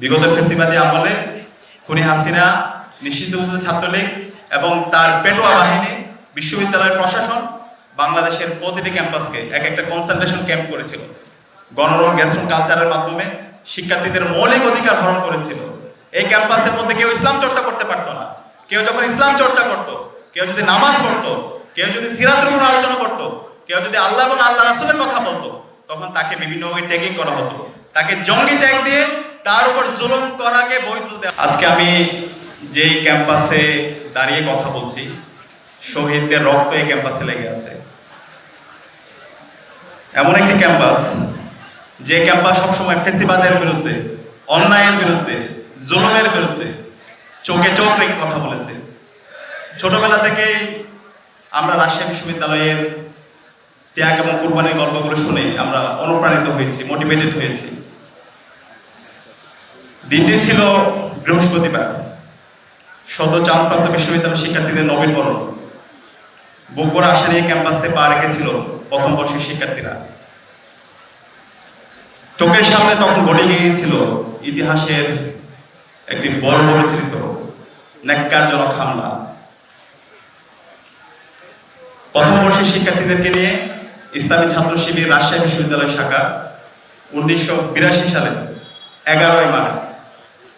বিগত ফেসিবাদী আমলে খুনি হাসিনা, নিষিদ্ধ ঘোষিত ছাত্রলীগ এবং তার পেটোয়া বাহিনী, বিশ্ববিদ্যালয়ের প্রশাসন বাংলাদেশের প্রতিটি ক্যাম্পাসকে এক একটা কনসেন্ট্রেশন ক্যাম্প করেছিল। গণরম গ্যাস্ট্রন কালচারের মাধ্যমে শিক্ষার্থীদের মৌলিক অধিকার হরণ করেছিল। এই ক্যাম্পাসের মধ্যে কেউ ইসলাম চর্চা করতে পারতো না। কেউ যখন ইসলাম চর্চা করত, কেউ যদি নামাজ পড়তো, কেউ যদি সিরাতের উপর আলোচনা করতো, কেউ যদি আল্লাহ এবং আল্লাহ রাসুলের কথা বলতো, তখন তাকে বিভিন্নভাবে ট্যাগিং করা হতো। তাকে জঙ্গি ট্যাগ দিয়ে তার উপর জুলুম করাকে বৈধ আজকে আমি যেই ক্যাম্পাসে দাঁড়িয়ে কথা বলছি, শহীদদের রক্ত এই ক্যাম্পাসে লেগে আছে। এমন একটি ক্যাম্পাস, যে ক্যাম্পাস সবসময় ফেসিবাদের বিরুদ্ধে, অন্যায়ের বিরুদ্ধে, জুলুমের বিরুদ্ধে চোখে চোখ রেখে কথা বলেছে। ছোটবেলা থেকেই আমরা রাজশাহী বিশ্ববিদ্যালয়ের ত্যাগ এবং কুরবানির গল্পগুলো শুনে আমরা অনুপ্রাণিত হয়েছি মোটিভেটেড হয়েছি। দিনটি ছিল বৃহস্পতিবার। সদর চান্সপ্রাপ্ত বিশ্ববিদ্যালয় শিক্ষার্থীদের নবীন বরণ। বগুড়া আসা নিয়ে ক্যাম্পাসে পা রেখেছিল প্রথম বর্ষের শিক্ষার্থীরা। চোখের সামনে তখন ঘটে গিয়েছিল ইতিহাসের একটি বড় বড় চিত্র ন্যাক্কারজনক হামলা। প্রথম বর্ষের শিক্ষার্থীদেরকে নিয়ে ইসলামী ছাত্র শিবির রাজশাহী বিশ্ববিদ্যালয় শাখা উনিশশো বিরাশি সালে এগারোই মার্চ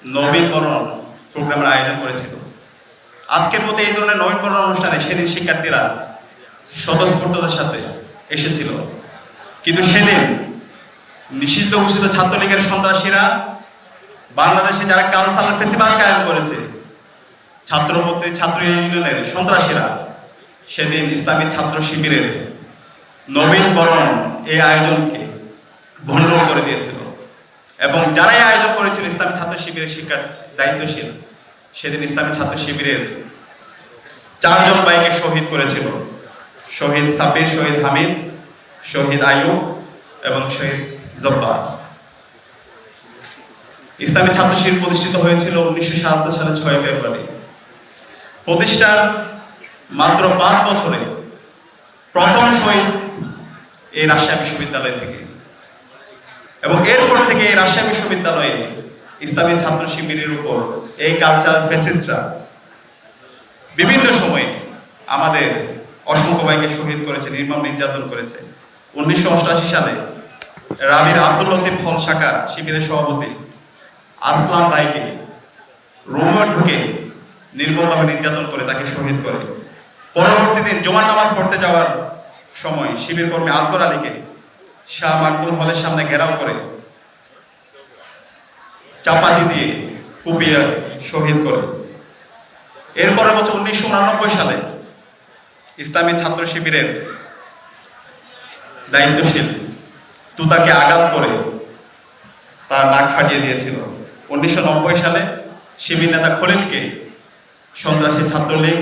নবীন বরণ প্রোগ্রামের আয়োজন করেছিল। আজকের মতো এই ধরনের নবীন বরণ অনুষ্ঠানে সেদিন শিক্ষার্থীরা স্বতঃস্ফূর্ততার সাথে এসেছিল। কিন্তু সেদিন নিষিদ্ধ ঘোষিত ছাত্রলীগের সন্ত্রাসীরা বাংলাদেশে যারা কালচারাল ফেস্টিভ্যাল কায়েম করেছে ছাত্রপত্রী ছাত্র ইউনিয়নের সন্ত্রাসীরা সেদিন ইসলামী ছাত্র শিবিরের নবীন বরণ এই আয়োজনকে ভণ্ডুল করে দিয়েছিল। এবং যারাই আয়োজন করেছিল ইসলামী ছাত্র শিবিরের শিক্ষার দায়িত্বশীল, সেদিন ইসলামী ছাত্র শিবিরের চারজন বাইকে শহীদ করেছিল। শহীদ সাবির শহীদ হামিদ, শহীদ আয়ুব এবং শহীদ জব্বার। ইসলামী ছাত্র শিবির প্রতিষ্ঠিত হয়েছিল উনিশশো সাতাত্তর সালে ছয় ফেব্রুয়ারি। প্রতিষ্ঠার মাত্র পাঁচ বছরে প্রথম শহীদ এই রাজশাহী বিশ্ববিদ্যালয় থেকে। এবং এরপর থেকে রাজশাহী বিশ্ববিদ্যালয়ে ইসলামী ছাত্র শিবিরের উপর এই কালচারাল ফেসিসরা বিভিন্ন সময়ে আমাদের অসংখ্য ভাইকে শহীদ করেছে নির্মম নির্যাতন করেছে। উনিশশো অষ্টআশি সালে রাবির আব্দুল লতিফ ফল শাখা শিবিরের সভাপতি আসলাম রায়কে রোমে ঢুকে নির্মমভাবে নির্যাতন করে তাকে শহীদ করে। পরবর্তী দিন জোমান নামাজ পড়তে যাওয়ার সময় শিবির কর্মী আসগর আলীকে শাহ মাকদুম হলের সামনে ঘেরাও করে চাপাতি দিয়ে কুপিয়ে শহীদ করে। এরপরে বছর উনিশশো উনানব্বই সালে ইসলামী ছাত্র শিবিরের দায়িত্বশীল তুতাকে আঘাত করে তার নাক ফাটিয়ে দিয়েছিল। উনিশশো নব্বই সালে শিবির নেতা খলিলকে সন্ত্রাসী Chhatra League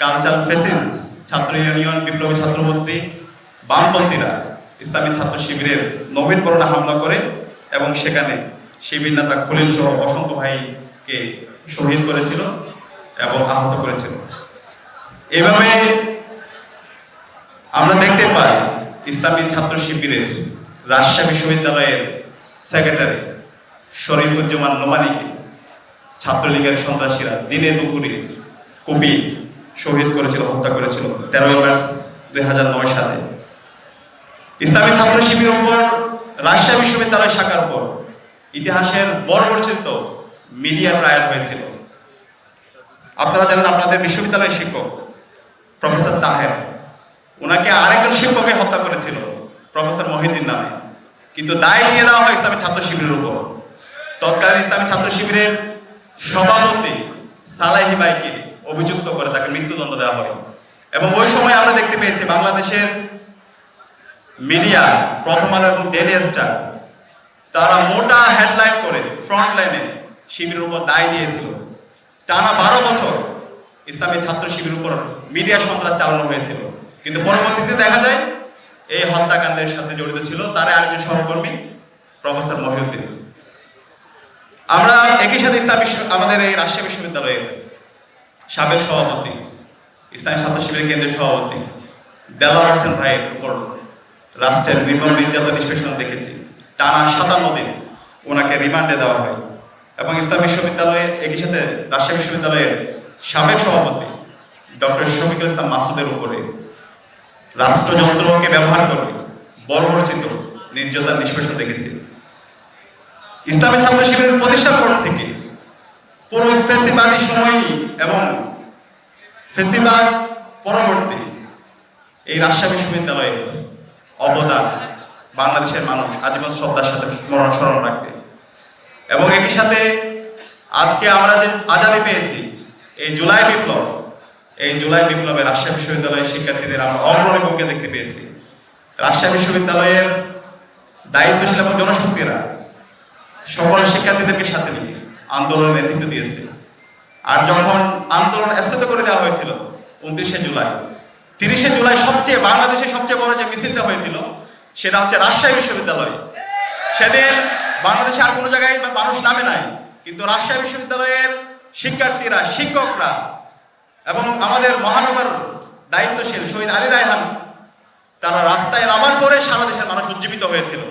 culture fascist Chhatra union বিপ্লবী ছাত্রমন্ত্রী, বামপন্থীরা ইসলামী ছাত্র শিবিরের নবীন বরণে হামলা করে এবং সেখানে শিবির নেতা খলিল সহ বসন্ত ভাইকে শহীদ করেছিল এবং আহত করেছিল। এভাবে আমরা দেখতে পাই ইসলামী ছাত্র শিবিরের রাজশাহী বিশ্ববিদ্যালয়ের সেক্রেটারি শরীফুজ্জামান নোমানিকে ছাত্রলীগের সন্ত্রাসীরা দিনে দুপুরে কবি শহীদ করেছিল, হত্যা করেছিল তেরোই মার্চ দুই হাজার নয় সালে। ইসলামী ছাত্র শিবির উপর, রাজশাহী বিশ্ববিদ্যালয় শাখার উপর ইতিহাসের বর্বরচিত মিডিয়া ট্রায়াল হয়েছিল। আপনারা জানেন আপনাদের বিশ্ববিদ্যালয়ের শিক্ষক, প্রফেসর তাহের ওনাকে আরেকজন শিক্ষকে হত্যা করেছিল, প্রফেসর মহিউদ্দিন নামে। কিন্তু দায় দিয়ে দেওয়া হয় ইসলামী ছাত্র শিবিরের উপর। তৎকালীন ইসলামী ছাত্র শিবিরের সভাপতি সালাহি বাইকে অভিযুক্ত করে তাকে মৃত্যুদণ্ড দেওয়া হয়। এবং ওই সময় আমরা দেখতে পেয়েছি বাংলাদেশের মিডিয়া, প্রথম আলো এবং ডেলি স্টার তারা মোটা হেডলাইন করে ফ্রন্ট লাইনে শিবিরের উপর দায় দিয়েছিল। টানা বারো বছর ইসলামী ছাত্র শিবির উপর মিডিয়া সন্ত্রাস চালানো হয়েছিল। কিন্তু পরবর্তীতে দেখা যায়, এই হত্যাকাণ্ডের সাথে জড়িত ছিল তার আরেকজন সহকর্মী, প্রফেসর মহিউদ্দিন। আমরা একই সাথে ইসলামী আমাদের এই রাজশাহী বিশ্ববিদ্যালয়ের সাবেক সভাপতি, ইসলামী ছাত্র শিবিরের কেন্দ্রের সভাপতি দেলার হোসেন ভাইয়ের উপর রাষ্ট্রের নির্মম নির্যাতন নিষ্পেষণ দেখেছি। টানা সাতান্ন দিন ওনাকে রিমান্ডে দেওয়া হয় এবং ইসলাম বিশ্ববিদ্যালয়ে একই সাথে রাজশাহী বিশ্ববিদ্যালয়ের সাবেক সভাপতি ডক্টর শফিকুল ইসলাম মাসুদের উপরে রাষ্ট্রযন্ত্রকে ব্যবহার করে বর্বরচিত নির্যাতন নিষ্পেষণ দেখেছি। ইসলামী ছাত্র শিবিরের প্রতিষ্ঠার পর থেকে পুরো ফেসিবাদী সময়ই এবং ফেসিবাদ পরবর্তী এই রাজশাহী বিশ্ববিদ্যালয়ের অবদান বাংলাদেশের মানুষ আজীবন শ্রদ্ধার সাথে স্মরণ স্মরণ রাখবে। এবং একই সাথে আজকে আমরা যে আজাদি পেয়েছি, এই জুলাই বিপ্লব, এই জুলাই বিপ্লবে রাজশাহী বিশ্ববিদ্যালয়ের শিক্ষার্থীদের আমরা অগ্রণী ভূমিকা দেখতে পেয়েছি। রাজশাহী বিশ্ববিদ্যালয়ের দায়িত্বশীল এবং জনশক্তিরা সকল শিক্ষার্থীদেরকে সাথে নিয়ে আন্দোলনের নেতৃত্ব দিয়েছে। আর যখন আন্দোলন স্থগিত করে দেওয়া হয়েছিল, উনত্রিশে জুলাই তিরিশে জুলাই সবচেয়ে বাংলাদেশের সবচেয়ে বড় যে মিছিলটা হয়েছিল, সেটা হচ্ছে রাজশাহী বিশ্ববিদ্যালয়। সেদিন বাংলাদেশে আর কোনো জায়গায় মানুষ নামে নাই, কিন্তু রাজশাহী বিশ্ববিদ্যালয়ের শিক্ষার্থীরা, শিক্ষকরা এবং আমাদের মহানগর দায়িত্বশীল শহীদ আলী রায়হান, তারা রাস্তায় নামার পরে সারা দেশের মানুষ উজ্জীবিত হয়েছিল।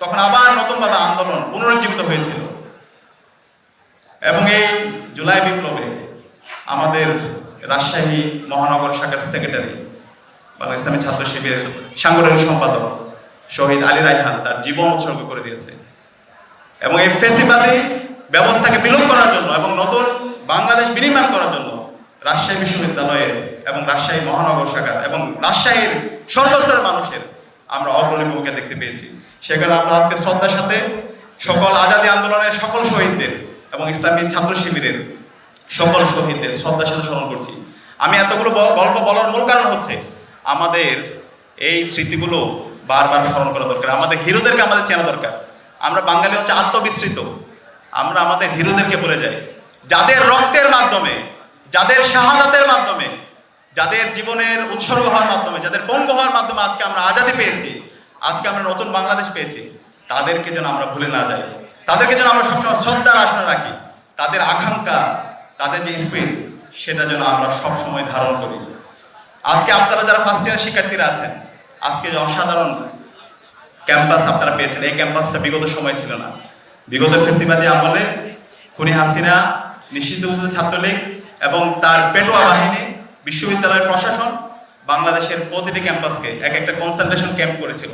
তখন আবার নতুনভাবে আন্দোলন পুনরুজ্জীবিত হয়েছিল। এবং এই জুলাই বিপ্লবে আমাদের রাজশাহী মহানগর শাখার সেক্রেটারি বাংলা ইসলামী ছাত্র শিবিরের সাংগঠনিক সম্পাদক শহীদ আলী রায়হান তার জীবন উৎসর্গ করে দিয়েছে। এবং এই ফেসিবাদী ব্যবস্থাকে বিলোপ করার জন্য এবং নতুন বাংলাদেশ বিনির্মাণ করার জন্য রাজশাহী বিশ্ববিদ্যালয়ের এবং রাজশাহী মহানগর শাখার এবং রাজশাহীর সর্বস্তরের মানুষের আমরা অগ্রণী ভূমিকা দেখতে পেয়েছি। সেখানে আমরা আজকে শ্রদ্ধার সাথে সকল আজাদী আন্দোলনের সকল শহীদদের এবং ইসলামী ছাত্র শিবিরের সকল শহীদদের শ্রদ্ধার সাথে স্মরণ করছি। আমি এতগুলো গল্প বলার মূল কারণ হচ্ছে আমাদের এই স্মৃতিগুলো বারবার স্মরণ করা দরকার। আমাদের হিরোদেরকে আমাদের চেনা দরকার। আমরা বাঙালি হচ্ছে আত্মবিস্মৃত। আমরা আমাদের হিরোদেরকে বলে যাই। যাদের রক্তের মাধ্যমে, যাদের শাহাদাতের মাধ্যমে, যাদের জীবনের উৎসর্গ হওয়ার মাধ্যমে, যাদের পঙ্গ হওয়ার মাধ্যমে আজকে আমরা আজাদি পেয়েছি, আজকে আমরা নতুন বাংলাদেশ পেয়েছি, তাদেরকে যেন আমরা ভুলে না যাই। তাদেরকে যেন আমরা সবসময় শ্রদ্ধার আসনে রাখি। তাদের আকাঙ্ক্ষা, তাদের যে স্পিড, সেটা যেন আমরা সবসময় ধারণ করি। আজকে আপনারা যারা ফার্স্ট ইয়ার শিক্ষার্থীরা আছেন, আজকে অসাধারণ ক্যাম্পাস আপনারা পেয়েছেন, এই ক্যাম্পাসটা বিগত সময় ছিল না। বিগত ফেসিবাদী আমলে খুনি হাসিনা, নিষিদ্ধ ঘোষিত ছাত্রলীগ এবং তার পেটোয়া বাহিনী, বিশ্ববিদ্যালয়ের প্রশাসন বাংলাদেশের প্রতিটি ক্যাম্পাসকে এক একটা কনসেন্ট্রেশন ক্যাম্প করেছিল।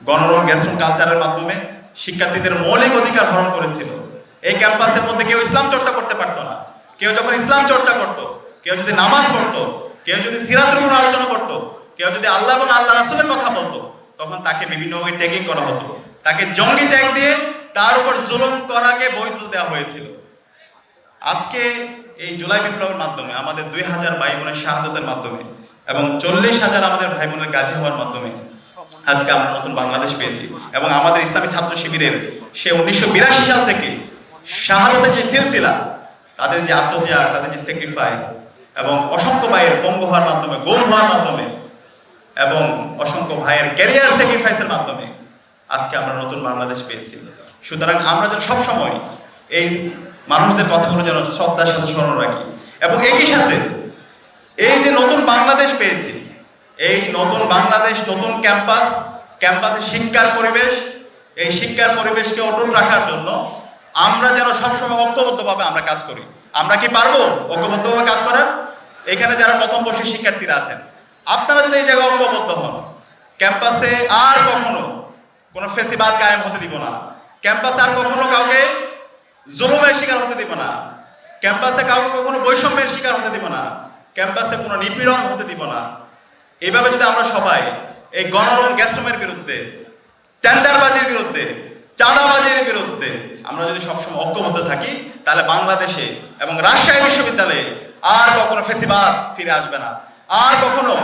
গণরম গ্যাস্ট্রন কালচারের মাধ্যমে শিক্ষার্থীদের মৌলিক অধিকার হরণ করেছিল। এই ক্যাম্পাসের মধ্যে কেউ ইসলাম চর্চা করতে পারতো না। কেউ যখন ইসলাম চর্চা করতো, কেউ যদি নামাজ পড়তো কেউ যদি সিরাতের উপর আলোচনা করতো, কেউ যদি আল্লাহ এবং আল্লাহ রাসুলের কথা বলতো, তখন তাকে বিভিন্নভাবে ট্যাগিং করা হতো। তাকে জঙ্গি ট্যাগ দিয়ে তার উপর জুলুম করাকে বৈধতা দেওয়া হয়েছিল। আজকে এই জুলাই বিপ্লবের মাধ্যমে, আমাদের দুই হাজার ভাই বোনের শাহাদাতের মাধ্যমে এবং চল্লিশ হাজার আমাদের ভাই বোনের গাজী হওয়ার মাধ্যমে আজকে আমরা নতুন বাংলাদেশ পেয়েছি এবং আমাদের ইসলামী ছাত্র শিবিরের সে উনিশশো বিরাশি সাল থেকে শাহাদাতের যে সিলসিলা, তাদের যে আত্মত্যাগ, তাদের যে স্যাক্রিফাইস এবং অসংখ্য ভাইয়ের পঙ্গ হওয়ার মাধ্যমে, গৌণ হওয়ার মাধ্যমে, এবং অসংখ্য ভাইয়ের ক্যারিয়ার স্যাক্রিফাইসের মাধ্যমে আজকে আমরা নতুন বাংলাদেশ পেয়েছি। সুতরাং আমরা যেন সবসময় এই মানুষদের কথাগুলো যেন শ্রদ্ধার সাথে স্মরণ রাখি। এবং একই সাথে এই যে নতুন বাংলাদেশ পেয়েছি, এই নতুন বাংলাদেশ, নতুন ক্যাম্পাস, ক্যাম্পাসে শিক্ষার পরিবেশ, এই শিক্ষার পরিবেশকে অটুট রাখার জন্য আমরা যেন সবসময় ঐক্যবদ্ধভাবে আমরা কাজ করি। আমরা কি পারব ঐক্যবদ্ধভাবে কাজ করার? এখানে যারা প্রথম বর্ষের শিক্ষার্থীরা আছেন, আপনারা যদি এই জায়গায় ঐক্যবদ্ধ হন, ক্যাম্পাসে আর কখনো কোনো ফেসিবাদ কায়েম হতে দিব না। ক্যাম্পাসে আর কখনো কাউকে জুলুমের শিকার হতে দিব না। ক্যাম্পাসে কাউকে কখনো বৈষম্যের শিকার হতে দিব না। ক্যাম্পাসে কোনো নিপীড়ন হতে দিব না। এইভাবে যদি আমরা সবাই এই গণরম গ্যাস্ট্রমের বিরুদ্ধে, টেন্ডারবাজির বিরুদ্ধে, চাঁদাবাজির বিরুদ্ধে আমরা যদি সবসময় ঐক্যবদ্ধ থাকি, তাহলে বাংলাদেশে এবং রাজশাহী বিশ্ববিদ্যালয়ে আর কখনো ফেসিবাদ ফিরে আসবে না। আর কখনো,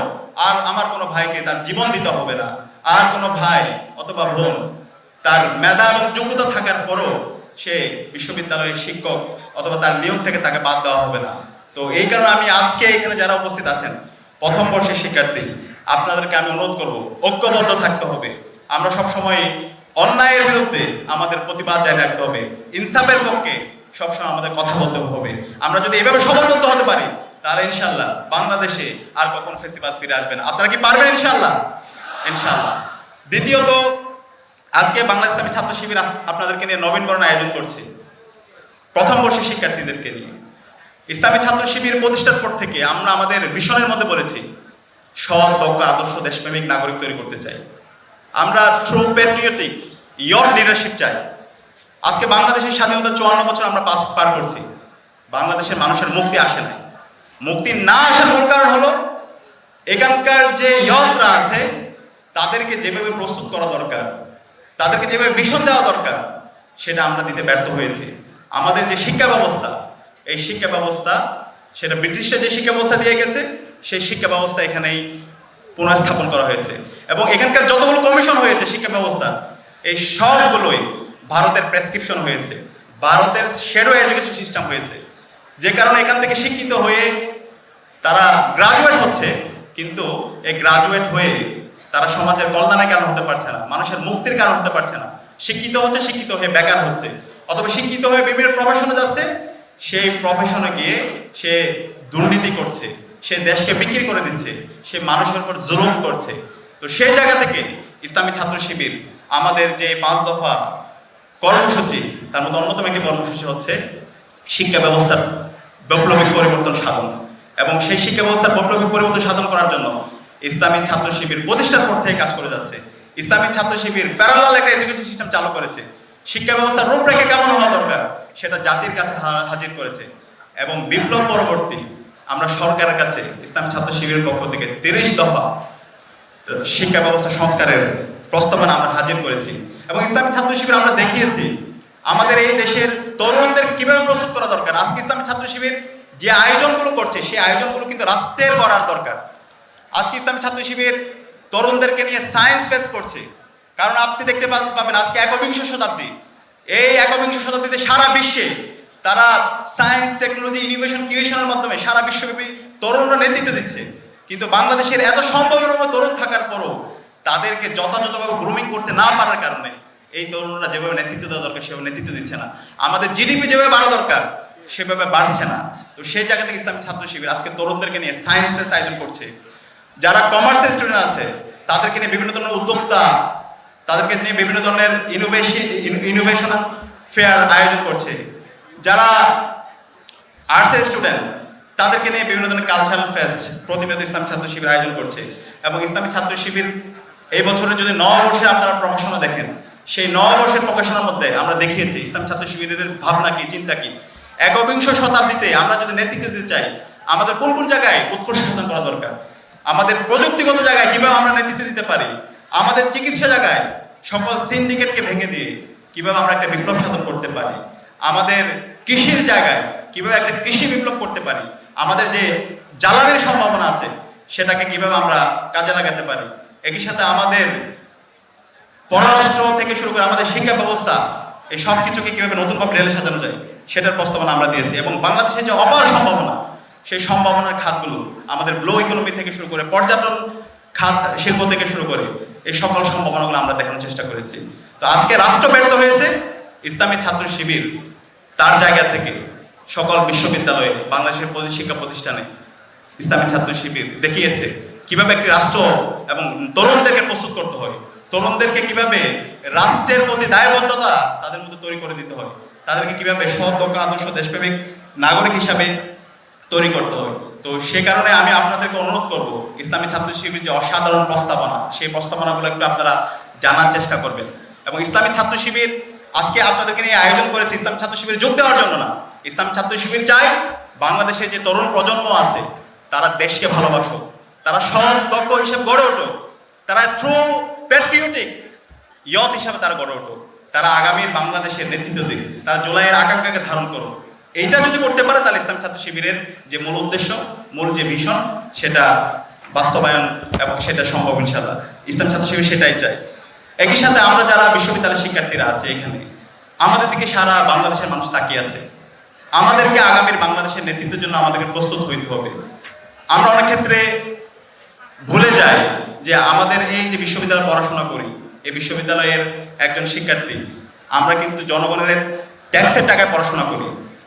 আর আমার কোনো ভাইকে তার জীবন দিতে হবে না। আর কোনো ভাই অথবা বোন তার মেধা এবং যোগ্যতা থাকার পরও সে বিশ্ববিদ্যালয়ের শিক্ষক অথবা তার নিয়োগ থেকে তাকে বাদ দেওয়া হবে না। তো এই কারণে আমি আজকে এখানে যারা উপস্থিত আছেন, প্রথম বর্ষের শিক্ষার্থী, আপনাদেরকে আমি অনুরোধ করব, ঐক্যবদ্ধ থাকতে হবে। আমরা সব সময় অন্যায়ের বিরুদ্ধে আমাদের প্রতিবাদ জারি রাখতে হবে। ইনসাফের পক্ষে সবসময় আমাদের কথা বলতে হবে। আমরা যদি এভাবে সমবদ্ধ হতে পারি, তাহলে ইনশাল্লাহ বাংলাদেশে আর কখন ফেসিবাদ ফিরে আসবে না। আপনারা কি পারবেন ইনশাল্লাহ ইনশাল্লাহ দ্বিতীয়ত, আজকে বাংলাদেশ ইসলামী ছাত্র শিবির আপনাদেরকে নিয়ে নবীনবরণ আয়োজন করছে। প্রথম বর্ষের শিক্ষার্থীদেরকে নিয়ে। ইসলামী ছাত্র শিবির প্রতিষ্ঠার পর থেকে আমরা আমাদের ভিশনের মধ্যে বলেছি, সৎ, দক্ষ, আদর্শ, দেশপ্রেমিক, নাগরিক তৈরি করতে চাই। আমরা ট্রু প্যাট্রিয়টিক ইয়র লিডারশিপ চাই। আজকে বাংলাদেশের স্বাধীনতা চুয়ান্ন বছর আমরা পাস পার করছি। বাংলাদেশের মানুষের মুক্তি আসে না মুক্তি না আসার মূল কারণ হলো, এখানকার যে ইয়তরা আছে, তাদেরকে যেভাবে প্রস্তুত করা দরকার, তাদেরকে যেভাবে ভিশন দেওয়া দরকার, সেটা আমরা দিতে ব্যর্থ হয়েছি। আমাদের যে শিক্ষা ব্যবস্থা, এই শিক্ষা ব্যবস্থা, সেটা ব্রিটিশরা যে শিক্ষা ব্যবস্থা দিয়ে গেছে, সেই শিক্ষা ব্যবস্থা এখানেই পুনঃস্থাপন করা হয়েছে। এবং এখানকার যতগুলো কমিশন হয়েছে শিক্ষা ব্যবস্থা, এই সবগুলোই ভারতের প্রেসক্রিপশন হয়েছে, ভারতের শেডো এডুকেশন সিস্টেম হয়েছে, যে কারণে এখান থেকে শিক্ষিত হয়ে তারা গ্রাজুয়েট হচ্ছে, কিন্তু এই গ্রাজুয়েট হয়ে তারা সমাজের কল্যাণের কারণ হতে পারছে না, মানুষের মুক্তির কারণ হতে পারছে না। শিক্ষিত হচ্ছে, শিক্ষিত হয়ে বেকার হচ্ছে। অথবা শিক্ষিত হয়ে বিভিন্ন প্রফেশনে যাচ্ছে, সেই প্রফেশনে গিয়ে সে দুর্নীতি করছে, সে দেশকে বিক্রি করে দিচ্ছে, সে মানুষের উপর জুলুম করছে। তো সেই জায়গা থেকে ইসলামী ছাত্র শিবির আমাদের যে পাঁচ দফা কর্মসূচি, তার মধ্যে অন্যতম একটি কর্মসূচি হচ্ছে শিক্ষা ব্যবস্থার বৈপ্লবিক পরিবর্তন সাধন। এবং সেই শিক্ষা ব্যবস্থার বৈপ্লবিক পরিবর্তন সাধন করার জন্য ইসলামী ছাত্র শিবির প্রতিষ্ঠার পর থেকে কাজ করে যাচ্ছে। ইসলামী ছাত্র শিবির প্যারালাল একটা এডুকেশন সিস্টেম চালু করেছে। শিক্ষা ব্যবস্থার রূপরেখা কেমন হওয়া দরকার, সেটা জাতির কাছে হাজির করেছে। এবং বিপ্লব পরবর্তী, আমরা সরকারের কাছে ইসলামী ছাত্র শিবিরের পক্ষ থেকে তিরিশ দফা শিক্ষা ব্যবস্থা সংস্কারের প্রস্তাবনা আমরা হাজির করেছি এবং ইসলামী ছাত্র শিবির আমরা দেখিয়েছি। আমাদের এই দেশের তরুণদেরকে কীভাবে প্রস্তুত করা দরকার? আজকে ইসলামী ছাত্র শিবির যে আয়োজনগুলো করছে, সেই আয়োজনগুলো কিন্তু রাষ্ট্রের করার দরকার। আজকে ইসলামী ছাত্র শিবির তরুণদেরকে নিয়ে সায়েন্স ফেস করছে। কারণ আপনি দেখতে পাবেন আজকে একবিংশ শতাব্দী। এই একবিংশ শতাব্দীতে সারা বিশ্বে তারা সায়েন্স টেকনোলজি ইনোভেশন ক্রিয়েশনের মাধ্যমে সারা বিশ্বব্যাপী তরুণরা নেতৃত্ব দিচ্ছে। কিন্তু বাংলাদেশের এত সম্ভাবনাময় তরুণ থাকার পরও তাদেরকে যথাযথভাবে গ্রুমিং করতে না পারার কারণে এই তরুণরা যেভাবে নেতৃত্ব দেওয়া দরকার, সেভাবে নেতৃত্ব দিচ্ছে না। আমাদের জিডিপি যেভাবে বাড়া দরকার, সেভাবে বাড়ছে না। তো সেই জায়গা থেকে ইসলামী ছাত্র শিবির আজকে তরুণদেরকে নিয়ে সায়েন্স ফেস্ট আয়োজন করছে। যারা কমার্সের স্টুডেন্ট আছে, তাদেরকে নিয়ে বিভিন্ন ধরনের উদ্যোক্তা, তাদেরকে নিয়ে বিভিন্ন ধরনের ইনোভেশন ইনোভেশন ফেয়ার আয়োজন করছে। যারা আর্টসের স্টুডেন্ট তাদেরকে নিয়ে বিভিন্ন ধরনের কালচারাল ফেস্ট প্রতিনিয়ত ইসলাম ছাত্র শিবির আয়োজন করছে। এবং ইসলামী ছাত্র শিবির এই বছরে যদি নববর্ষে আপনারা প্রকাশনা দেখেন, সেই নববর্ষের প্রকাশনার মধ্যে আমরা দেখিয়েছি, ইসলাম ছাত্র শিবিরের ভাবনা কি, চিন্তা কি? একবিংশ শতাব্দীতে আমরা যদি নেতৃত্ব দিতে চাই, আমাদের কোন কোন জায়গায় উৎকর্ষ সাধন করা দরকার? আমাদের প্রযুক্তিগত জায়গায় কীভাবে আমরা নেতৃত্ব দিতে পারি? আমাদের চিকিৎসা জায়গায় সকল সিন্ডিকেটকে ভেঙে দিয়ে কীভাবে আমরা একটা বিপ্লব সাধন করতে পারি? আমাদের কৃষির জায়গায় কীভাবে একটা কৃষি বিপ্লব করতে পারি? আমাদের যে জ্বালানির সম্ভাবনা আছে, সেটাকে কীভাবে আমরা কাজে লাগাতে পারি? একই সাথে আমাদের পররাষ্ট্র থেকে শুরু করে আমাদের শিক্ষা ব্যবস্থা, এই সব কিছুকে কীভাবে নতুনভাবে রেলে সাজানো যায়, সেটার প্রস্তাবনা আমরা দিয়েছি। এবং বাংলাদেশের যে অপার সম্ভাবনা, সেই সম্ভাবনার খাতগুলো আমাদের ব্লো ইকোনমি থেকে শুরু করে পর্যটন খাত, শিল্প থেকে শুরু করে এই সকল সম্ভাবনাগুলো আমরা দেখানোর চেষ্টা করেছি। তো আজকে রাষ্ট্র ব্যর্থ হয়েছে, ইসলামী ছাত্র শিবির তার জায়গা থেকে সকল বিশ্ববিদ্যালয়ে, বাংলাদেশের শিক্ষা প্রতিষ্ঠানে ইসলামী ছাত্র শিবির দেখিয়েছে। কীভাবে একটি রাষ্ট্র এবং তরুণদেরকে প্রস্তুত করতে হয়, তরুণদেরকে কীভাবে রাষ্ট্রের প্রতি দায়বদ্ধতা তাদের মধ্যে তৈরি করে দিতে হয়, তাদেরকে কীভাবে সৎ, দক্ষ, আদর্শ, দেশপ্রেমিক নাগরিক হিসাবে তৈরি করতে হয়। তো সে কারণে আমি আপনাদেরকে অনুরোধ করব, ইসলামী ছাত্র শিবির যে অসাধারণ প্রস্তাবনা, সেই প্রস্তাবনাগুলো একটু আপনারা জানার চেষ্টা করবেন। এবং ইসলামী ছাত্র শিবির, আজকে আপনাদেরকে নিয়ে আয়োজন করেছে ইসলামী ছাত্র শিবির যোগ দেওয়ার জন্য না। ইসলামী ছাত্র শিবির চায় বাংলাদেশের যে তরুণ প্রজন্ম আছে, তারা দেশকে ভালোবাসো তারা সৎ, দক্ষ হিসেবে গড়ে ওঠো তারা ট্রু প্যাট্রিয়টিক ইয়ত হিসাবে তারা গড়ে ওঠো তারা আগামীর বাংলাদেশের নেতৃত্ব দিক। তারা জুলাইয়ের আকাঙ্ক্ষাকে ধারণ করো এইটা যদি করতে পারে, তাহলে ইসলাম ছাত্র শিবিরের যে মূল উদ্দেশ্য, মূল যে ভিশন সেটা বাস্তবায়ন এবং সেটা সম্ভব ইনশাল্লাহ ইসলাম ছাত্র শিবির সেটাই চায়। একই সাথে আমরা যারা বিশ্ববিদ্যালয়ের শিক্ষার্থীরা আছে এখানে, আমাদের দিকে সারা বাংলাদেশের মানুষ তাকিয়ে আছে। আমাদেরকে আগামীর বাংলাদেশের নেতৃত্বের জন্য আমাদেরকে প্রস্তুত হইতে হবে। আমরা অনেক ক্ষেত্রে ভুলে যায় যে আমাদের এই যে বিশ্ববিদ্যালয়ে পড়াশোনা করি, এই বিশ্ববিদ্যালয়ের একজন শিক্ষার্থী, আমরা কিন্তু জনগণের ট্যাক্সের টাকায় পড়াশোনা করি।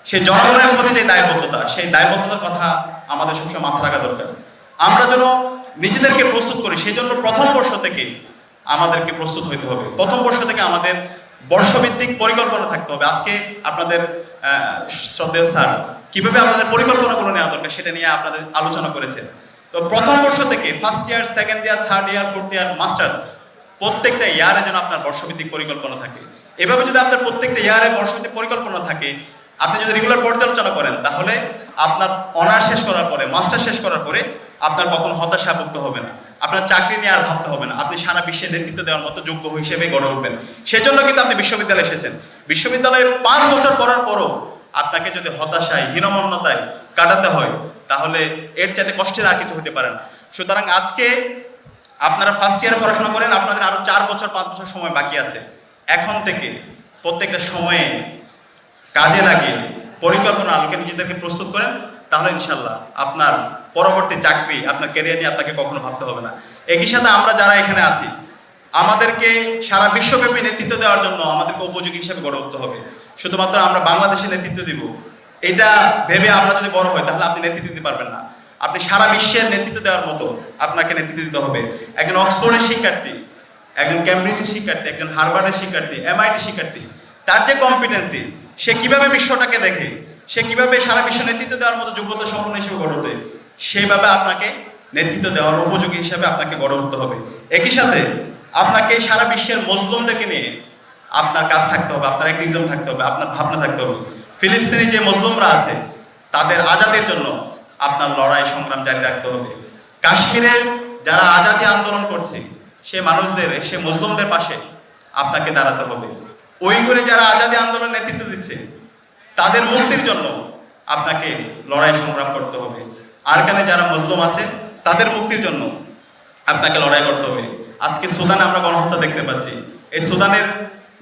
সেই জনগণের প্রতি যে দায়বদ্ধতা, সেই দায়বদ্ধতার কথা আমাদের সবসময় মাথা রাখা দরকার। আমরা যেন নিজেদেরকে প্রস্তুত করি, সেই জন্য প্রথম বর্ষ থেকে আমাদেরকে প্রস্তুত হইতে হবে। প্রথম বর্ষ থেকে আমাদের বর্ষভিত্তিক পরিকল্পনা থাকতে হবে। আজকে আপনাদের শ্রদ্ধেয় স্যার কীভাবে আপনাদের পরিকল্পনাগুলো নেওয়া দরকার সেটা নিয়ে আপনাদের আলোচনা করেছেন। তো প্রথম বর্ষ থেকে first year second year third year fourth year masters প্রত্যেকটা ইয়ারে যেন আপনার বর্ষভিত্তিক পরিকল্পনা থাকে। এভাবে যদি আপনার প্রত্যেকটা ইয়ারে বর্ষভিত্তিক পরিকল্পনা থাকে, আপনি যদি রেগুলার পর্যালোচনা করেন, তাহলে আপনার অনার্স শেষ করার পরে মাস্টার শেষ করার পরে, আপনার কখনো হতাশাভুক্ত হবে না। আপনার চাকরি নিয়ে আর ভাবতে হবে না। আপনি সারা বিশ্বে নেতৃত্ব দেওয়ার মতো যোগ্য হিসেবে গড়ে উঠবেন। সেজন্য কিন্তু আপনি বিশ্ববিদ্যালয়ে এসেছেন। বিশ্ববিদ্যালয়ে পাঁচ বছর পড়ার পরও আপনাকে যদি হতাশায়, হীনমন্যতায় কাটাতে হয় তাহলে এর চাইতে কষ্টের আর কিছু হতে পারে না। সুতরাং আজকে আপনারা ফার্স্ট ইয়ারে পড়াশোনা করেন, আপনাদের আরও চার বছর, পাঁচ বছর সময় বাকি আছে। এখন থেকে প্রত্যেকটা সময়ে কাজে লাগিয়ে পরিকল্পনা আলোকে নিজেদেরকে প্রস্তুত করেন, তাহলে ইনশাল্লাহ আপনার পরবর্তী চাকরি, আপনার ক্যারিয়ার নিয়ে আপনাকে কখনো ভাবতে হবে না। একই সাথে আমরা যারা এখানে আছি, আমাদেরকে সারা বিশ্বব্যাপী নেতৃত্ব দেওয়ার জন্য আমাদেরকে উপযোগী হিসেবে গড়ে উঠতে হবে। শুধুমাত্র আমরা বাংলাদেশে নেতৃত্ব দিব এটা ভেবে আমরা যদি বড় হই, তাহলে আপনি নেতৃত্ব দিতে পারবেন না। আপনি সারা বিশ্বের নেতৃত্ব দেওয়ার মতো আপনাকে নেতৃত্ব দিতে হবে। একজন অক্সফোর্ডের শিক্ষার্থী, একজন ক্যামব্রিজের শিক্ষার্থী, একজন হার্ভার্ডের শিক্ষার্থী এমআইটি শিক্ষার্থী, তার যে কম্পিটেন্সি সে কীভাবে বিশ্বটাকে দেখে, সে কীভাবে সারা বিশ্ব নেতৃত্ব দেওয়ার মতো যোগ্যতা সম্পন্ন হিসেবে গড়ে ওঠে, সেইভাবে আপনাকে নেতৃত্ব দেওয়ার উপযোগী হিসাবে আপনাকে গড়ে উঠতে হবে। একই সাথে আপনাকে সারা বিশ্বের মজলুমদেরকে নিয়ে আপনার কাজ থাকতে হবে, আপনার অ্যাক্টিভিজম থাকতে হবে, আপনার ভাবনা থাকতে হবে। ফিলিস্তিনি যে মজলুমরা আছে, তাদের আজাদের জন্য আপনার লড়াই সংগ্রাম জারি রাখতে হবে। কাশ্মীরের যারা আজাদি আন্দোলন করছে, সে মানুষদের, সে মুসলিমদের পাশে আপনাকে দাঁড়াতে হবে। ওই করে যারা আজাদি আন্দোলন নেতৃত্ব দিচ্ছে, তাদের মুক্তির জন্য আপনাকে লড়াই সংগ্রাম করতে হবে। আরকানে যারা মুসলিম আছে, তাদের মুক্তির জন্য আপনাকে লড়াই করতে হবে। আজকে সুদানে আমরা গণহত্যা দেখতে পাচ্ছি। এই সুদানের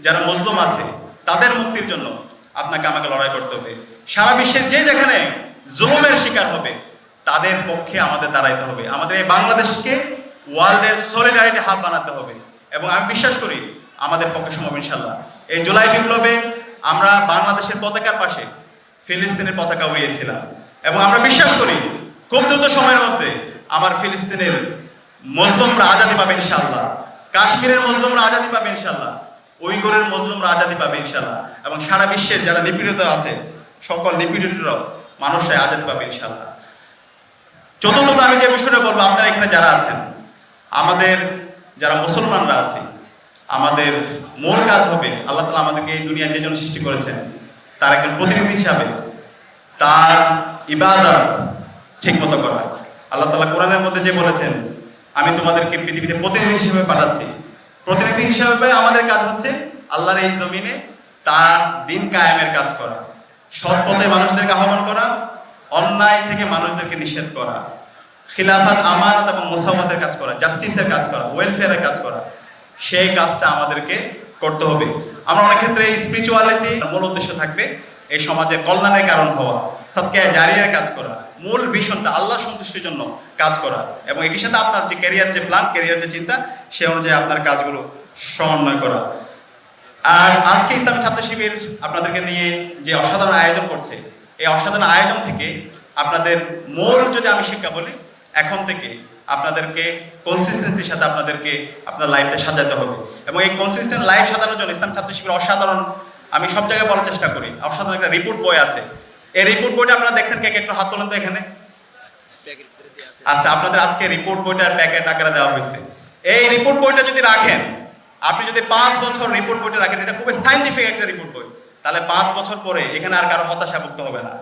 যারা মুসলিম আছে, তাদের মুক্তির জন্য আপনাকে আমাকে লড়াই করতে হবে। সারা বিশ্বের যে যেখানে জুলুমের শিকার হবে, তাদের পক্ষে আমাদের দাঁড়াইতে হবে। আমাদের এই বাংলাদেশকে ওয়ার্ল্ডের সলিডারিটি হাব বানাতে হবে। এবং আমি বিশ্বাস করি, আমাদের পক্ষে সম্ভব ইনশাল্লাহ এই জুলাই বিপ্লবে আমরা বাংলাদেশের পতাকার পাশে ফিলিস্তিনের পতাকা উড়িয়েছিলাম। এবং আমরা বিশ্বাস করি, খুব দ্রুত সময়ের মধ্যে আমার ফিলিস্তিনের মজলুমরা আজাদি পাবে ইনশাল্লাহ কাশ্মীরের মজলুমরা আজাদি পাবে ইনশাল্লাহ উইগরের মজলুমরা আজাদি পাবে ইনশাল্লাহ এবং সারা বিশ্বের যারা নিপীড়িত আছে, সকল নিপীড়িতরাও মানুষরাই আজাদি পাবে ইনশাল্লাহ চতুর্থত আমি যে বিষয়টা বলব, আপনারা এখানে যারা আছেন, আমাদের যারা মুসলমানরা আছে, আমাদের মূল কাজ হবে, আল্লাহ তালা আমাদেরকে এই দুনিয়া যে জন্য সৃষ্টি করেছেন, তার একজন প্রতিনিধি হিসাবে তার ইবাদত ঠিক মতো করা। আল্লাহ তালা কোরআনের মধ্যে যে বলেছেন, আমি তোমাদেরকে পৃথিবীতে প্রতিনিধি হিসেবে পাঠাচ্ছি। প্রতিনিধি হিসেবে আমাদের কাজ হচ্ছে আল্লাহর এই জমিনে তার দিন কায়েমের কাজ করা, সৎ পথে মানুষদেরকে আহ্বান করা, অন্যায় থেকে মানুষদেরকে নিষেধ করা, খিলাফাত, আমানত এবং মুসাওয়াতের কাজ করা, জাস্টিসের কাজ করা ওয়েলফেয়ারের কাজ করা, সেই কাজটা আমাদেরকে করতে হবে। আমরা অনেক ক্ষেত্রে স্পিরিচুয়ালিটি মূল উদ্দেশ্য থাকবে এই সমাজের কল্যাণের কারণ হওয়া সৎকে জারিয়ার কাজ করা মূল ভীষণটা আল্লাহ সন্তুষ্টির জন্য কাজ করা। এবং একই সাথে আপনার যে ক্যারিয়ার যে প্ল্যান ক্যারিয়ার যে চিন্তা, সে অনুযায়ী আপনার কাজগুলো সমন্বয় করা। আর আজকে ইসলামী ছাত্র শিবির আপনাদেরকে নিয়ে যে অসাধারণ আয়োজন করছে, এই অসাধারণ আয়োজন থেকে আপনাদের মূল যদি আমি শিক্ষা বলি, এখন থেকে আপনাদেরকে কনসিস্টেন্সির সাথে আপনাদেরকে আপনার লাইফটা সাজাতে হবে। এবং এই কনসিস্টেন্ট লাইফ সাজানোর জন্য ইসলাম ছাত্র শিবির অসাধারণ, আমি সব জায়গায় বলার চেষ্টা করি, অসাধারণ একটা রিপোর্ট বই আছে। এই রিপোর্ট বইটা আপনারা দেখছেন কে একটু হাত তোলেন তো এখানে। আচ্ছা আপনাদের আজকে রিপোর্ট বইটার প্যাকেট আকারে দেওয়া হয়েছে। এই রিপোর্ট বইটা যদি রাখেন, আপনি যদি পাঁচ বছর রিপোর্ট বইটা রাখেন, এটা খুবই সাইন্টিফিক একটা রিপোর্ট বই। তাহলে পাঁচ বছর পরে এখানে আর কারও হতাশা ভুগতে হবে না।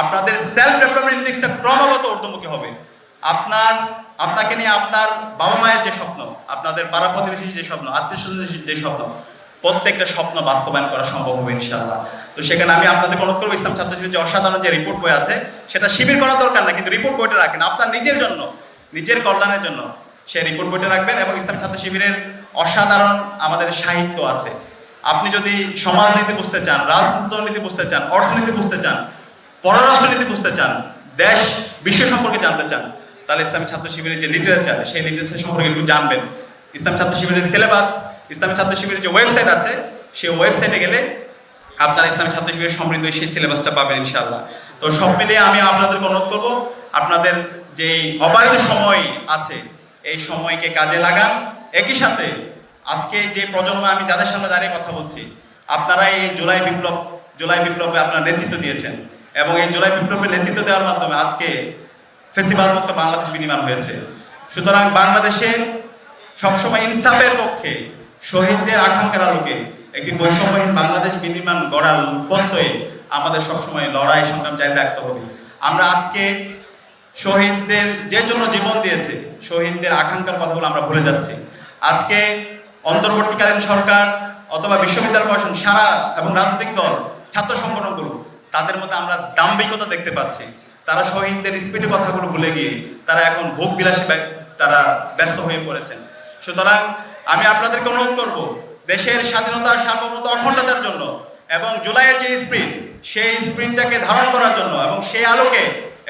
আপনাদের সেলফ ডেভেলপমেন্ট ইন্ডেক্সটা ক্রমাগত ঊর্ধ্বমুখী হবে। আপনার, আপনাকে নিয়ে আপনার বাবা মায়ের যে স্বপ্ন, আপনাদের পাড়া প্রতিবেশীর যে স্বপ্ন আত্মীয় স্বজনের যে স্বপ্ন প্রত্যেকটা স্বপ্ন বাস্তবায়ন করা সম্ভব হবে ইনশাআল্লাহ। তো সেখানে আমি আপনাদের অনুরোধ করব, ইসলাম ছাত্র শিবির যে অসাধারণ যে রিপোর্ট বই আছে, সেটা শিবির করা দরকার না, কিন্তু রিপোর্ট বইটা রাখেন। আপনার নিজের জন্য, নিজের কল্যাণের জন্য সেই রিপোর্ট বইটা রাখবেন এবং ইসলাম ছাত্র শিবিরের অসাধারণ আমাদের সাহিত্য আছে। আপনি যদি সমাজনীতি বুঝতে চান রাজনীতি বুঝতে চান, অর্থনীতি বুঝতে চান, পররাষ্ট্রনীতি বুঝতে চান, দেশ, বিশ্ব সম্পর্কে জানতে চান, তাহলে ইসলামী ছাত্র শিবিরের যে লিটারেচার সেই লিটারেচার সম্পর্কে একটু জানবেন। ইসলাম ছাত্র শিবিরের সিলেবাস ইসলামী ছাত্র শিবিরের যে ওয়েবসাইট আছে, সেই ওয়েবসাইটে গেলে আপনারা ইসলামী ছাত্র শিবিরের সমৃদ্ধ সেই সিলেবাসটা পাবেন ইনশাআল্লাহ। তো সব মিলিয়ে আমি আপনাদেরকে অনুরোধ করব, আপনাদের যেই অবারিত সময় আছে, এই সময়কে কাজে লাগান। একই সাথে আজকে যে প্রজন্ম, আমি যাদের সামনে দাঁড়িয়ে কথা বলছি, আপনারা এই জুলাই বিপ্লব, জুলাই বিপ্লবে আপনারা নেতৃত্ব দিয়েছেন এবং এই জুলাই বিপ্লবে নেতৃত্ব দেওয়ার মাধ্যমে আজকে ফেসিবাদ মুক্ত বাংলাদেশ বিনির্মাণ হয়েছে। সুতরাং বাংলাদেশে সবসময় ইনসাফের পক্ষে শহীদদের আকাঙ্ক্ষার আলোকে একটি বৈষম্যহীন বাংলাদেশ বিনির্মাণ গড়ার পথে আমাদের সবসময় লড়াই, সংগ্রাম জারি রাখতে হবে। আমরা আজকে শহীদদের যে জন্য জীবন দিয়েছে, শহীদদের আকাঙ্ক্ষার কথাগুলো আমরা ভুলে যাচ্ছি। আজকে অন্তর্বর্তীকালীন সরকার অথবা বিশ্ববিদ্যালয় প্রশাসন, সারা এবং রাজনৈতিক দল, ছাত্র সংগঠনগুলো, তাদের মধ্যে আমরা দাম্ভিকতা দেখতে পাচ্ছি। তারা শহীদদের স্পিডে কথাগুলো ভুলে গিয়ে তারা এখন ভোগ বিলাসী তারা ব্যস্ত হয়ে পড়েছেন। সুতরাং আমি আপনাদেরকে অনুরোধ করব, দেশের স্বাধীনতা সার্বভৌমত্ব অখণ্ডতার জন্য এবং জুলাইয়ের যে স্প্রিন্ট সেই স্প্রিন্টটাকে ধারণ করার জন্য এবং সেই আলোকে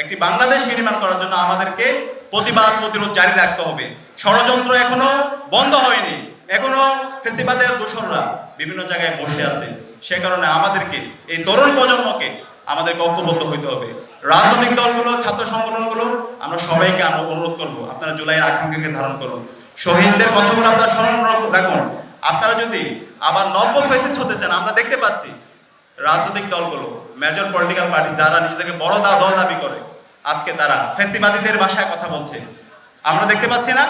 একটি বাংলাদেশ বিনির্মাণ করার জন্য আমাদেরকে প্রতিবাদ, প্রতিরোধ জারি রাখতে হবে। ষড়যন্ত্র এখনও বন্ধ হয়নি। এখনও ফেসিবাদের দোসররা বিভিন্ন জায়গায় বসে আছে। সে কারণে আমাদেরকে, এই তরুণ প্রজন্মকে আমাদেরকে ঐক্যবদ্ধ হইতে হবে। রাজনৈতিক দলগুলো, ছাত্র সংগঠনগুলো, আমরা সবাইকে অনুরোধ করব, আপনারা জুলাইয়ের আকাঙ্ক্ষাকে ধারণ করুন। শহীদদের কথাগুলো আপনারা স্মরণ রাখুন। আপনারা যদি আবার নব্য ফেসিস হতে চান, আমরা দেখতে পাচ্ছি রাজনৈতিক দলগুলো মেজর পলিটিক্যাল পার্টি যারা নিজেদেরকে বড় দা দল দাবি করে, আজকে তারা ফেসিবাদীদের ভাষায় কথা বলছে। আমরা দেখতে পাচ্ছি না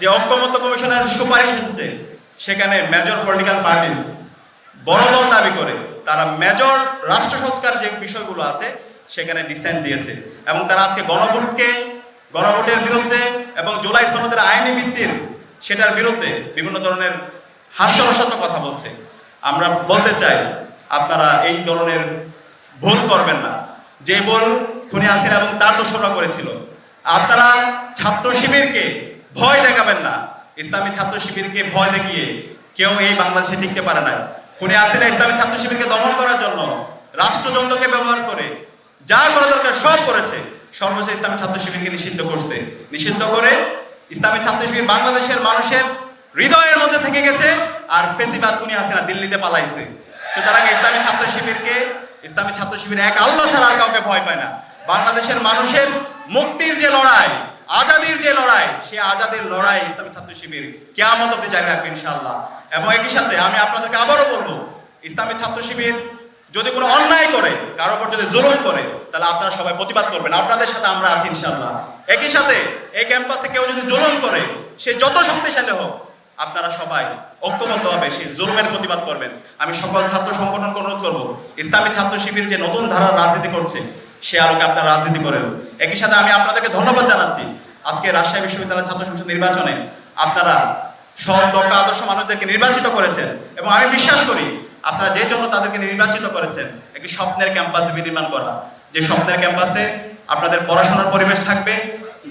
যে ঐক্যমত্য কমিশনের সুপারিশ এসেছে সেখানে মেজর পলিটিক্যাল পার্টিস বড় দল দাবি করে, তারা মেজর রাষ্ট্র সংস্কার যে বিষয়গুলো আছে, সেখানে ডিসেন্ট দিয়েছে। এবং তারা আজকে গণভোটকে গণভোটের বিরুদ্ধে এবং জুলাই সনদের আইনি ভিত্তির সেটার বিরুদ্ধে বিভিন্ন ধরনের হাস্যরসাত্মক কথা বলছে। আমরা বলতে চাই, আপনারা এই ধরনের ভুল করবেন না। যে ভুল খুনি হাসিনা এবং তার দোষরা করেছিল, আপনারা ছাত্র শিবিরকে ভয় দেখাবেন না। ইসলামী ছাত্র শিবিরকে ভয় দেখিয়ে কেউ এই বাংলাদেশে টিকতে পারে না। খুনি হাসিনা ইসলামী ছাত্র শিবিরকে দমন করার জন্য রাষ্ট্রযন্ত্রকে ব্যবহার করে যা করা দরকার সব করেছে। সর্বশেষ ইসলামী ছাত্র শিবিরকে নিষিদ্ধ করছে। নিষিদ্ধ করে ইসলামী ছাত্র শিবির বাংলাদেশের মানুষের হৃদয়ের মধ্যে থেকে গেছে আর ফেসিবাদ খুনি হাসিনা দিল্লিতে পালাইছে। সুতরাং ইসলামী ছাত্র শিবিরকে ইসলামী ছাত্র শিবির এক আল্লাহ ছাড়া আর কাউকে ভয় পায় না। বাংলাদেশের মানুষের মুক্তির যে লড়াই, আজাদির যে লড়াই, সে আজাদের লড়াই ইসলামী ছাত্র শিবির কেয়ামত অব্দি জারি রাখবে ইনশাআল্লাহ। এবং একই সাথে আমি আপনাদেরকে আবারও বলব, ইসলামী ছাত্র শিবির যদি কোনো অন্যায় করে কারোর উপর যদি জুলুম করে তাহলে আপনারা সবাই প্রতিবাদ করবেন। আপনাদের সাথে আমরা আছি ইনশাআল্লাহ। একই সাথে এই ক্যাম্পাসে কেউ যদি জুলুম করে, সে যত শক্তিশালী হোক, আপনারা সবাই ঐক্যবদ্ধ হবে সেই জুলুমের প্রতিবাদ করবেন। আমি সকল ছাত্র সংগঠনকে অনুরোধ করব, ইসলামী ছাত্র শিবির যে নতুন ধারার রাজনীতি করছে, সে আলোকে আপনারা রাজনীতি করেন। একই সাথে আমি আপনাদেরকে ধন্যবাদ জানাচ্ছি। আজকে রাজশাহী বিশ্ববিদ্যালয় ছাত্র সংসদ নির্বাচনে আপনারা সৎ দক্ষ আদর্শ মানুষদেরকে নির্বাচিত করেছেন এবং আমি বিশ্বাস করি আপনারা যে জন্য তাদেরকে নির্বাচিত করেছেন, একটি স্বপ্নের ক্যাম্পাস বিনির্মাণ করা। যে স্বপ্নের ক্যাম্পাসে আপনাদের পড়াশোনার পরিবেশ থাকবে,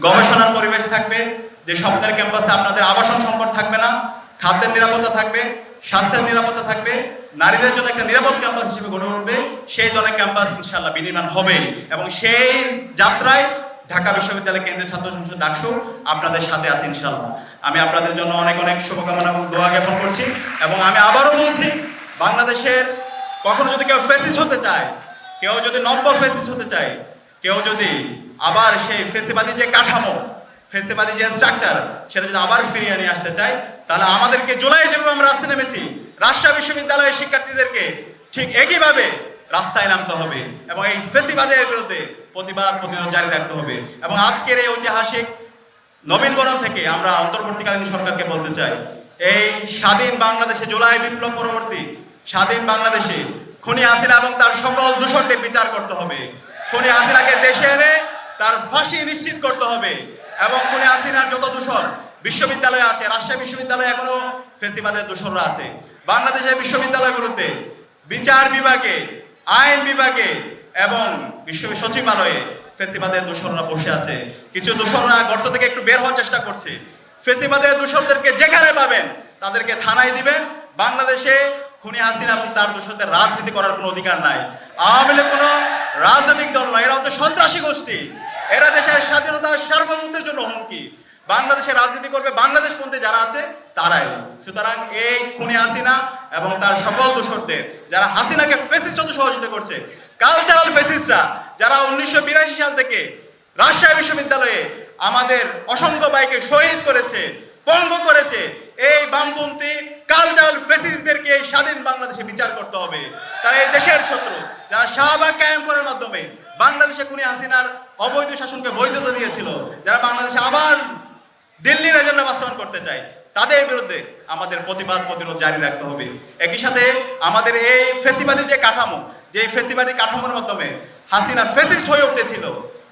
গবেষণার পরিবেশ থাকবে, যে স্বপ্নের ক্যাম্পাসে আপনাদের আবাসন সংকট থাকবে না, খাদ্যের নিরাপত্তা থাকবে, স্বাস্থ্যের নিরাপত্তা থাকবে, নারীদের জন্য একটা নিরাপদ ক্যাম্পাস হিসেবে গড়ে উঠবে, সেই ধরনের ক্যাম্পাস ইনশাল্লাহ বিনির্মাণ হবে। এবং সেই যাত্রায় ঢাকা বিশ্ববিদ্যালয় কেন্দ্রীয় ছাত্র সংসদ ডাকসু আপনাদের সাথে আছে ইনশাল্লাহ আমি আপনাদের জন্য অনেক অনেক শুভকামনা এবং দোয়া জ্ঞাপন করছি এবং আমি আবারও বলছি, বাংলাদেশের কখনো যদি কেউ ফেসিস হতে চায় কেউ যদি নব্য ফেসিস হতে চায়, কেউ যদি আবার সেই ফেসিবাদী যে কাঠামো, ফেসিবাদী যে স্ট্রাকচার সেটা যদি আবার ফিরিয়ে নিয়ে আসতে চায়, তাহলে আমাদেরকে জুলাই যেভাবে আমরা রাস্তায় নেমেছি, রাজশাহী বিশ্ববিদ্যালয়ের শিক্ষার্থীদেরকে ঠিক একইভাবে রাস্তায় নামতে হবে এবং এই ফেসিবাদের বিরুদ্ধে প্রতিবাদ প্রতিরোধ জারি রাখতে হবে। এবং আজকের এই ঐতিহাসিক নবীন বরণ থেকে আমরা অন্তর্বর্তীকালীন সরকারকে বলতে চাই, এই স্বাধীন বাংলাদেশে জুলাই বিপ্লব পরবর্তী স্বাধীন বাংলাদেশে খুনি হাসিনা এবং তার সকল দূষণদের বিচার করতে হবে। খুনি হাসিনাকে দেশে এনে তার ফাঁসি নিশ্চিত করতে হবে এবং খুনি হাসিনার যত দূষণ বিশ্ববিদ্যালয় আছে, রাজশাহী বিশ্ববিদ্যালয় এখনও ফেসিবাদের দূষণরা আছে। বাংলাদেশের বিশ্ববিদ্যালয়গুলোতে বিচার বিভাগে, আইন বিভাগে এবং বিশ্ব সচিবালয়ে ফেসিবাদের দূষণরা বসে আছে। কিছু দূষণরা গর্ত থেকে একটু বের হওয়ার চেষ্টা করছে। ফেসিবাদের দূষণদেরকে যেখানে পাবেন তাদেরকে থানায় দিবেন। বাংলাদেশে খুনি হাসিনা এবং তার দূষণদের রাজনীতি করার কোনো অধিকার নাই। আওয়ামী লীগ কোনো রাজনৈতিক দল নয়, এরা হচ্ছে সন্ত্রাসী গোষ্ঠী। এরা দেশের স্বাধীনতা সার্বভৌমত্বের জন্য হুমকি। বাংলাদেশে রাজনীতি করবে বাংলাদেশ পন্থী যারা আছে, তারাই। সুতরাং এই খুনি হাসিনা এবং তার সকল দোষরদের, যারা হাসিনাকে ফেসিস্ট হতে সহযোগিতা করছে কালচারাল ফেসিস্টরা যারা উনিশশো বিরাশি সাল থেকে রাজশাহী বিশ্ববিদ্যালয়ে আমাদের অসংখ্য বাইকে শহীদ করেছে পঙ্গ করেছে। এই বামপন্থী কালচারাল ফেসিসদেরকে স্বাধীন বাংলাদেশে বিচার করতে হবে। তারা এই দেশের শত্রু, যারা শাহবাগ কায়েম করার মাধ্যমে বাংলাদেশে কুনি হাসিনার অবৈধ শাসনকে বৈধতা দিয়েছিল, যারা বাংলাদেশে আবার দিল্লির এজেন্ডা বাস্তবায়ন করতে চায়, তাদের বিরুদ্ধে আমাদের প্রতিবাদ প্রতিরোধ জারি রাখতে হবে। একই সাথে আমাদের এই ফেসিবাদী যে কাঠামো যে ফেসিবাদী কাঠামোর মাধ্যমে হাসিনা ফেসিস্ট হয়ে উঠেছিল,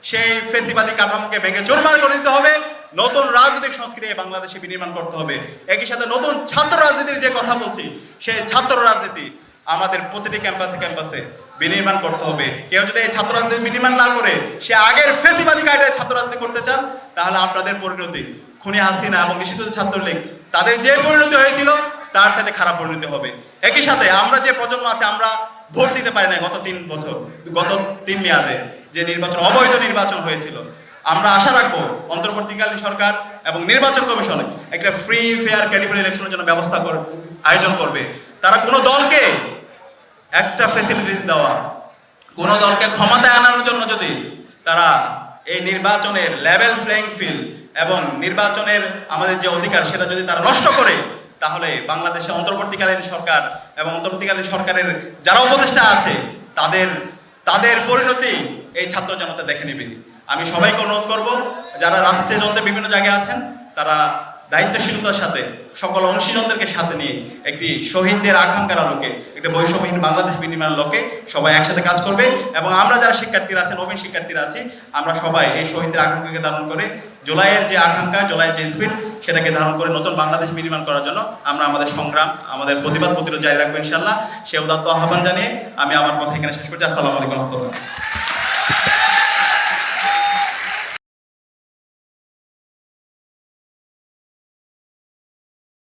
সেই ফেসিবাদী কাঠামোকে ভেঙে চুরমার করে দিতে হবে। নতুন রাজনৈতিক সংস্কৃতি বাংলাদেশে বিনির্মাণ করতে হবে। একই সাথে নতুন ছাত্র রাজনীতির যে কথা বলছি সেই ছাত্র রাজনীতি আমাদের প্রতিটি ক্যাম্পাসে ক্যাম্পাসে বিনির্মাণ করতে হবে। কেউ যদি এই ছাত্র রাজনীতি বিনির্মাণ না করে, সে আগের ফেসিবাদী কায়দায় ছাত্র রাজনীতি করতে চান, তাহলে আপনাদের পরিণতি, খুনি হাসিনা এবং নিষিদ্ধ ছাত্রলীগ, তাদের যে পরিণতি হয়েছিল, তার সাথে খারাপ পরিণতি হবে। একই সাথে আমরা যে প্রজন্ম আছে, আমরা ভোট দিতে পারি না গত তিন বছর, গত তিন মেয়াদে যে নির্বাচন, অবৈধ নির্বাচন হয়েছিল। আমরা আশা রাখব অন্তর্বর্তীকালীন সরকার এবং নির্বাচন কমিশন একটা ফ্রি ফেয়ার ক্রেডিবল ইলেকশনের জন্য ব্যবস্থা করে আয়োজন করবে। তারা কোনো দলকে এক্সট্রা ফেসিলিটিস দেওয়া, কোনো দলকে ক্ষমতায় আনানোর জন্য যদি তারা এই নির্বাচনের লেভেল প্লেইং ফিল্ড এবং নির্বাচনের আমাদের যে অধিকার সেটা যদি তারা নষ্ট করে, তাহলে বাংলাদেশে অন্তর্বর্তীকালীন সরকার এবং অন্তর্বর্তীকালীন সরকারের যারা উপদেষ্টা আছে, তাদের তাদের পরিণতি এই ছাত্র জনতা দেখে নেবে। আমি সবাইকে অনুরোধ করব, যারা রাষ্ট্রে যন্ত্রে বিভিন্ন জায়গায় আছেন, তারা দায়িত্বশীলতার সাথে, সকল অংশীজনদেরকে সাথে নিয়ে একটি শহীদদের আকাঙ্ক্ষার আলোকে, একটি বৈষম্যহীন বাংলাদেশ বিনিময়ের লোকে সবাই একসাথে কাজ করবে এবং আমরা যারা শিক্ষার্থীরা আছেন নবীন শিক্ষার্থীরা আছি, আমরা সবাই এই শহীদদের আকাঙ্ক্ষাকে ধারণ করে, জুলাইয়ের যে আকাঙ্ক্ষা, জুলাইয়ের যে স্পিড সেটাকে ধারণ করে নতুন বাংলাদেশ বিনির্মাণ করার জন্য আমরা আমাদের সংগ্রাম, আমাদের প্রতিবাদ প্রতিরোধ জারি রাখব ইনশাল্লাহ সে উদাত্ত আহ্বান জানিয়ে আমি আমার কথা এখানে শেষ করছি। আসসালামু আলাইকুম রহমতুল্লাহ।